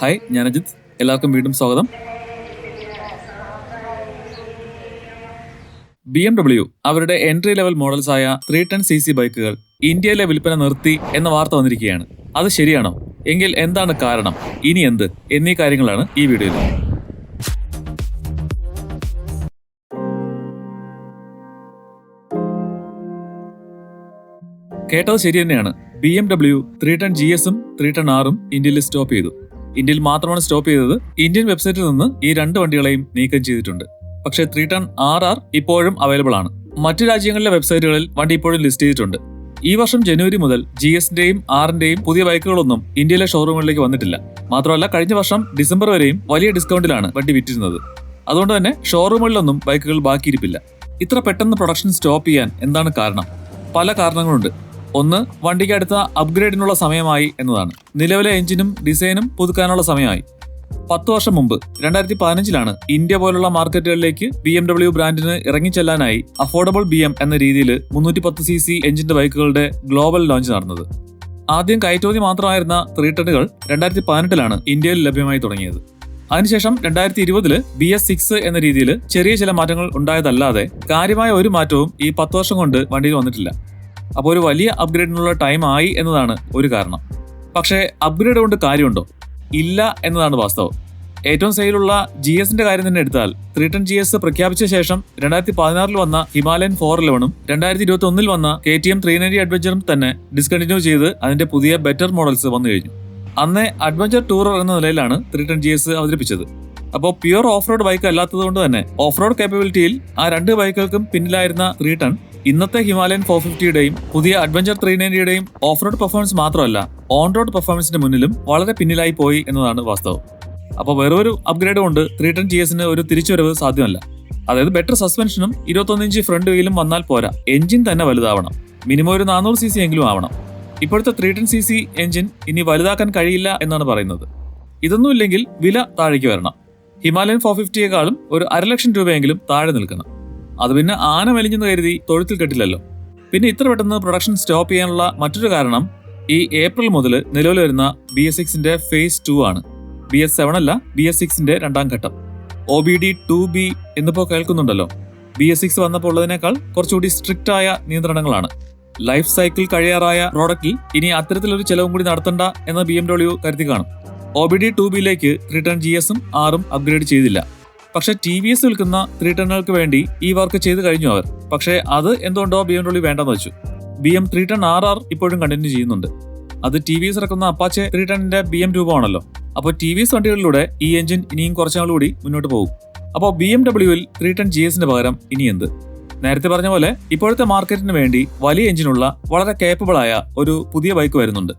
Hi ഞാൻ അജിത്. എല്ലാവർക്കും വീണ്ടും സ്വാഗതം. ബി എം ഡബ്ല്യു അവരുടെ എൻട്രി ലെവൽ മോഡൽസ് ആയ ത്രീ ടെൻ സി സി ബൈക്കുകൾ ഇന്ത്യയിലെ വിൽപ്പന നിർത്തി എന്ന വാർത്ത വന്നിരിക്കുകയാണ്. അത് ശരിയാണോ? എങ്കിൽ എന്താണ് കാരണം? ഇനി എന്ത്? എന്നീ കാര്യങ്ങളാണ് ഈ വീഡിയോയിൽ. കേട്ടത് ശരി തന്നെയാണ്. B M W three ten G എസും ത്രീ ടെൻ ആറും ഇന്ത്യയിൽ സ്റ്റോപ്പ് ചെയ്തു. ഇന്ത്യയിൽ മാത്രമാണ് സ്റ്റോപ്പ് ചെയ്തത്. ഇന്ത്യൻ വെബ്സൈറ്റിൽ നിന്ന് ഈ രണ്ട് വണ്ടികളെയും നീക്കം ചെയ്തിട്ടുണ്ട്. പക്ഷേ ത്രീ ടൺ ആർ ആർ ഇപ്പോഴും അവൈലബിൾ ആണ്. മറ്റു രാജ്യങ്ങളിലെ വെബ്സൈറ്റുകളിൽ വണ്ടി ഇപ്പോഴും ലിസ്റ്റ് ചെയ്തിട്ടുണ്ട്. ഈ വർഷം ജനുവരി മുതൽ ജി എസിന്റെയും ആറിന്റെയും പുതിയ ബൈക്കുകളൊന്നും ഇന്ത്യയിലെ ഷോറൂമുകളിലേക്ക് വന്നിട്ടില്ല. മാത്രമല്ല കഴിഞ്ഞ വർഷം ഡിസംബർ വരെയും വലിയ ഡിസ്കൗണ്ടിലാണ് വണ്ടി വിറ്റിരുന്നത്. അതുകൊണ്ട് തന്നെ ഷോറൂമുകളിലൊന്നും ബൈക്കുകൾ ബാക്കിയിരിപ്പില്ല. ഇത്ര പെട്ടെന്ന് പ്രൊഡക്ഷൻ സ്റ്റോപ്പ് ചെയ്യാൻ എന്താണ് കാരണം? പല കാരണങ്ങളുണ്ട്. ഒന്ന് വണ്ടിക്ക് അടുത്ത അപ്ഗ്രേഡിനുള്ള സമയമായി എന്നതാണ്. നിലവിലെ എഞ്ചിനും ഡിസൈനും പുതുക്കാനുള്ള സമയമായി. പത്ത് വർഷം മുമ്പ് രണ്ടായിരത്തി പതിനഞ്ചിലാണ് ഇന്ത്യ പോലുള്ള മാർക്കറ്റുകളിലേക്ക് ബി എം ഡബ്ല്യു ബ്രാൻഡിന് ഇറങ്ങിച്ചെല്ലാനായി അഫോർഡബിൾ ബി എം എന്ന രീതിയിൽ മുന്നൂറ്റി പത്ത് സി സി എഞ്ചിന്റെ ബൈക്കുകളുടെ ഗ്ലോബൽ ലോഞ്ച് നടന്നത്. ആദ്യം കയറ്റുമതി മാത്രമായിരുന്ന ത്രീ ടണ്ണുകൾ രണ്ടായിരത്തി പതിനെട്ടിലാണ് ഇന്ത്യയിൽ ലഭ്യമായി തുടങ്ങിയത്. അതിനുശേഷം രണ്ടായിരത്തി ഇരുപതിൽ ബി എസ് സിക്സ് എന്ന രീതിയിൽ ചെറിയ ചില മാറ്റങ്ങൾ ഉണ്ടായതല്ലാതെ കാര്യമായ ഒരു മാറ്റവും ഈ പത്ത് വർഷം കൊണ്ട് വണ്ടിയിൽ വന്നിട്ടില്ല. അപ്പോൾ ഒരു വലിയ അപ്ഗ്രേഡിനുള്ള ടൈം ആയി എന്നതാണ് ഒരു കാരണം. പക്ഷേ അപ്ഗ്രേഡ് കൊണ്ട് കാര്യമുണ്ടോ? ഇല്ല എന്നതാണ് വാസ്തവം. ഏറ്റവും സെയിലുള്ള ജി എസിന്റെ കാര്യം തന്നെ എടുത്താൽ ത്രീ ടെൻ ജി എസ് പ്രഖ്യാപിച്ച ശേഷം രണ്ടായിരത്തി പതിനാറിൽ വന്ന ഹിമാലയൻ ഫോർ ഇലവനും രണ്ടായിരത്തി ഇരുപത്തി ഒന്നിൽ വന്ന K T M three ninety അഡ്വഞ്ചറും തന്നെ ഡിസ്കണ്ടിന്യൂ ചെയ്ത് അതിന്റെ പുതിയ ബെറ്റർ മോഡൽസ് വന്നു കഴിഞ്ഞു. അന്നേ അഡ്വഞ്ചർ ടൂറർ എന്ന നിലയിലാണ് ത്രീ ടെൻ ജി എസ് അവതരിപ്പിച്ചത്. അപ്പോൾ പ്യുവർ ഓഫ് റോഡ് ബൈക്ക് അല്ലാത്തത് കൊണ്ട് തന്നെ ഓഫ് റോഡ് കേപ്പബിലിറ്റിയിൽ ആ രണ്ട് ബൈക്കുകൾക്കും പിന്നിലായിരുന്ന ത്രീ ടൺ ഇന്നത്തെ ഹിമാലയൻ ഫോർ ഫിഫ്റ്റിയുടെയും പുതിയ അഡ്വഞ്ചർ ത്രീ നയന്റിയുടെയും ഓഫ് റോഡ് പെർഫോമൻസ് മാത്രമല്ല ഓൺ റോഡ് പെർഫോമൻസിന്റെ മുന്നിലും വളരെ പിന്നിലായി പോയി എന്നതാണ് വാസ്തവം. അപ്പോൾ വേറൊരു അപ്ഗ്രേഡ് കൊണ്ട് ത്രീ ടെൻ ജി എസിന് ഒരു തിരിച്ചുവരവ് സാധ്യമല്ല. അതായത് ബെറ്റർ സസ്പെൻഷനും ഇരുപത്തൊന്ന് ഇഞ്ച് ഫ്രണ്ട് വീലും വന്നാൽ പോരാ എഞ്ചിൻ തന്നെ വലുതാവണം. മിനിമം ഒരു നാനൂറ് സി സി എങ്കിലും ആവണം. ഇപ്പോഴത്തെ three ten C C engine ഇനി വലുതാക്കാൻ കഴിയില്ല എന്നാണ് പറയുന്നത്. ഇതൊന്നുമില്ലെങ്കിൽ വില താഴേക്ക് വരണം. ഹിമാലയൻ ഫോർ ഫിഫ്റ്റിയേക്കാളും ഒരു അരലക്ഷം രൂപയെങ്കിലും താഴെ നിൽക്കണം. അത് പിന്നെ ആന വലിഞ്ഞെന്ന് കരുതി തൊഴുത്തിൽ കെട്ടില്ലല്ലോ. പിന്നെ ഇത്ര പെട്ടെന്ന് പ്രൊഡക്ഷൻ സ്റ്റോപ്പ് ചെയ്യാനുള്ള മറ്റൊരു കാരണം ഈ ഏപ്രിൽ മുതൽ നിലവിൽ വരുന്ന ബി എസ് സിക്സിന്റെ ഫേസ് ടു ആണ്. ബി എസ് സെവൻ അല്ല ബി എസ് സിക്സിന്റെ രണ്ടാം ഘട്ടം. O B D two B എന്നിപ്പോൾ കേൾക്കുന്നുണ്ടല്ലോ. ബി എസ് സിക്സ് വന്നപ്പോൾ ഉള്ളതിനേക്കാൾ കുറച്ചുകൂടി സ്ട്രിക്റ്റ് ആയ നിയന്ത്രണങ്ങളാണ്. ലൈഫ് സൈക്കിൾ കഴിയാറായ പ്രോഡക്റ്റിൽ ഇനി അത്തരത്തിലൊരു ചെലവും കൂടി നടത്തണ്ട എന്ന് ബി എം ഡബ്ല്യു കരുതി കാണും. ഒ ബി ഡി ടു ബിയിലേക്ക് റിട്ടേൺ ജി എസും ആറും അപ്ഗ്രേഡ് ചെയ്തില്ല. പക്ഷെ ടി വി എസ് വിൽക്കുന്ന ത്രീ ടെണ്ണുകൾക്ക് വേണ്ടി ഈ വർക്ക് ചെയ്തു കഴിഞ്ഞു അവർ. പക്ഷേ അത് എന്തുകൊണ്ടോ ബി എം ഡബ്ല്യു വേണ്ടെന്ന് വെച്ചു. B M three ten R R ഇപ്പോഴും കണ്ടിന്യൂ ചെയ്യുന്നുണ്ട്. അത് ടി വി എസ് ഇറക്കുന്ന അപ്പാച്ചെ ത്രീ ടെണ്ണിന്റെ ബി എം രൂപമാണല്ലോ. അപ്പോൾ ടി വി എസ് വണ്ടികളിലൂടെ ഈ എഞ്ചിൻ ഇനിയും കുറച്ചുനാൾ കൂടി മുന്നോട്ട് പോകും. അപ്പോൾ ബി എം ഡബ്ല്യുവിൽ ത്രീ ടെൺ ജി എസിന്റെ പകരം ഇനി എന്ത്? നേരത്തെ പറഞ്ഞ പോലെ ഇപ്പോഴത്തെ മാർക്കറ്റിന് വേണ്ടി വലിയ എഞ്ചിനുള്ള വളരെ കേപ്പബിൾ ആയ ഒരു പുതിയ ബൈക്ക് വരുന്നുണ്ട്.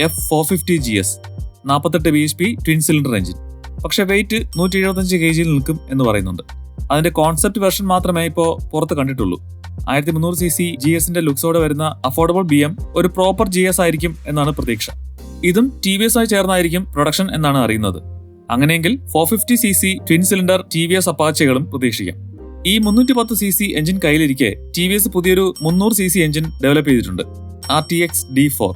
F four fifty G S നാൽപ്പത്തെട്ട് B H P twin cylinder engine പക്ഷെ വെയിറ്റ് നൂറ്റി എഴുപത്തഞ്ച് കെ ജിയിൽ നിൽക്കും എന്ന് പറയുന്നുണ്ട്. അതിന്റെ കോൺസെപ്റ്റ് വെർഷൻ മാത്രമേ ഇപ്പോൾ പുറത്ത് കണ്ടിട്ടുള്ളൂ. ആയിരത്തി മുന്നൂറ് സി സി ജി എസിന്റെ ലുക്സോടെ വരുന്ന അഫോർഡബിൾ ബി എം ഒരു പ്രോപ്പർ ജി എസ് ആയിരിക്കും എന്നാണ് പ്രതീക്ഷ. ഇതും ടി വി എസ് ആയി ചേർന്നായിരിക്കും പ്രൊഡക്ഷൻ എന്നാണ് അറിയുന്നത്. അങ്ങനെയെങ്കിൽ four fifty C C twin cylinder T V S അപ്പാച്ചകളും പ്രതീക്ഷിക്കാം. ഈ മുന്നൂറ്റി പത്ത് സി സി എഞ്ചിൻ കയ്യിലിരിക്കെ ടി വി എസ് പുതിയൊരു മുന്നൂറ് സി സി എഞ്ചിൻ ഡെവലപ്പ് ചെയ്തിട്ടുണ്ട്. R T X D four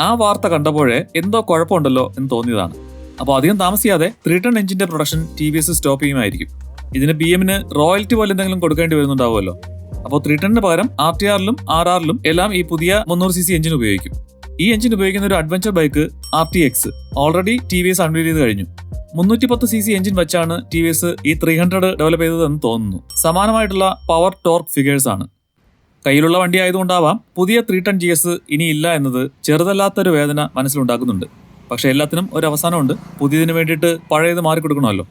ആ വാർത്ത കണ്ടപ്പോഴേ എന്തോ കുഴപ്പമുണ്ടല്ലോ എന്ന് തോന്നിയതാണ്. അപ്പോൾ അധികം താമസിയാതെ ത്രീ ടൺ എഞ്ചിന്റെ production T V S stop ചെയ്യുമായിരിക്കും. ഇതിന് ബി എമ്മിന് റോയൽറ്റി പോലെ എന്തെങ്കിലും കൊടുക്കേണ്ടി വരുന്നുണ്ടാവുമല്ലോ. അപ്പോൾ ത്രീ ടണിന് പകരം ആർ ടി ആറിലും ആർ ആറിലും എല്ലാം ഈ പുതിയ മുന്നൂറ് സി സി എഞ്ചിൻ ഉപയോഗിക്കും. ഈ എഞ്ചിൻ ഉപയോഗിക്കുന്ന ഒരു adventure bike R T X already T V S unveil ചെയ്ത് കഴിഞ്ഞു. മുന്നൂറ്റി പത്ത് സി സി എഞ്ചിൻ വെച്ചാണ് ടി വി എസ് ഈ ത്രീ ഹൺഡ്രഡ് ഡെവലപ്പ് ചെയ്തതെന്ന് തോന്നുന്നു. സമാനമായിട്ടുള്ള പവർ ടോർക്ക് ഫിഗേഴ്സ് ആണ്. കയ്യിലുള്ള വണ്ടി ആയതുകൊണ്ടാവാം പുതിയ ത്രീ ടൺ ജി എസ് ഇനിയില്ല എന്നത് ചെറുതല്ലാത്തൊരു വേദന മനസ്സിലുണ്ടാക്കുന്നുണ്ട്. പക്ഷെ എല്ലാത്തിനും ഒരു അവസാനമുണ്ട്. പുതിയതിന് വേണ്ടിയിട്ട് പഴയത് മാറിക്കൊടുക്കണമല്ലോ.